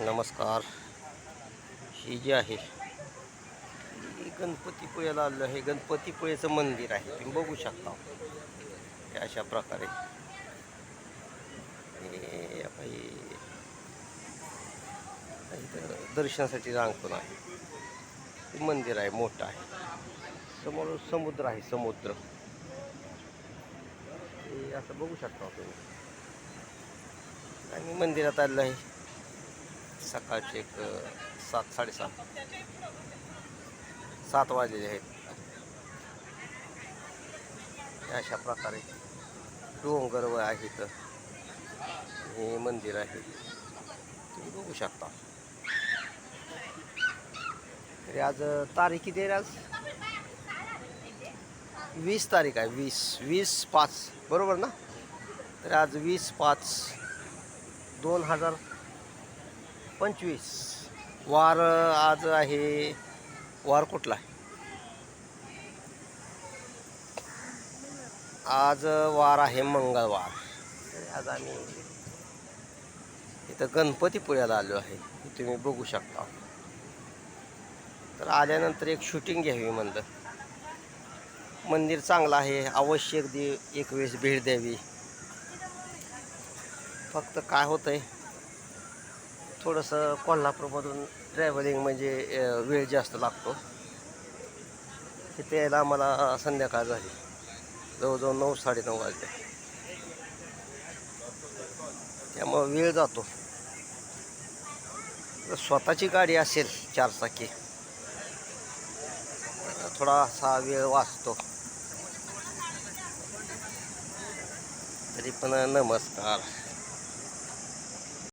नमस्कार. ही जी आहे ही गणपतीपुळ्याला आलेलं हे गणपतीपुळेचं मंदिर आहे. तुम्ही बघू शकता. हे अशा प्रकारे. हे इथं दर्शनासाठी रांगतो आहे मंदिर आहे मोठं आहे. समोर समुद्र आहे समुद्र. हे असं बघू शकता तुम्ही. आणि मंदिरात आलेलं आहे. सकाळचे एक सात साडेसात. सात वाजलेले आहेत. अशा प्रकारे डोंगर व आहे इथं हे मंदिर आहे. तुम्ही बघू शकता. तरी आज तारीख किती आहे आज? वीस तारीख आहे वीस. वीस पाच. बरोबर ना? तर आज वीस पाच दोन हजार पंचवीस. वार आज आहे वार कुठला? आहे आज वार आहे मंगळवार. आज आम्ही इथं गणपतीपुळ्याला आलो आहे. तुम्ही बघू शकता. तर आल्यानंतर एक शूटिंग घ्यावी म्हणलं. मंदिर चांगलं आहे. आवश्यक अगदी एक वेळेस भेट द्यावी. फक्त काय होतं आहे थोडंसं कोल्हापूरमधून ट्रॅव्हलिंग म्हणजे वेळ जास्त लागतो. तिथे यायला आम्हाला संध्याकाळ झाली. जवळजवळ नऊ साडेनऊ वाजले. त्यामुळं वेळ जातो. जर स्वतःची गाडी असेल चारचाकी तर थोडासा वेळ वाचतो. तरी पण नमस्कार.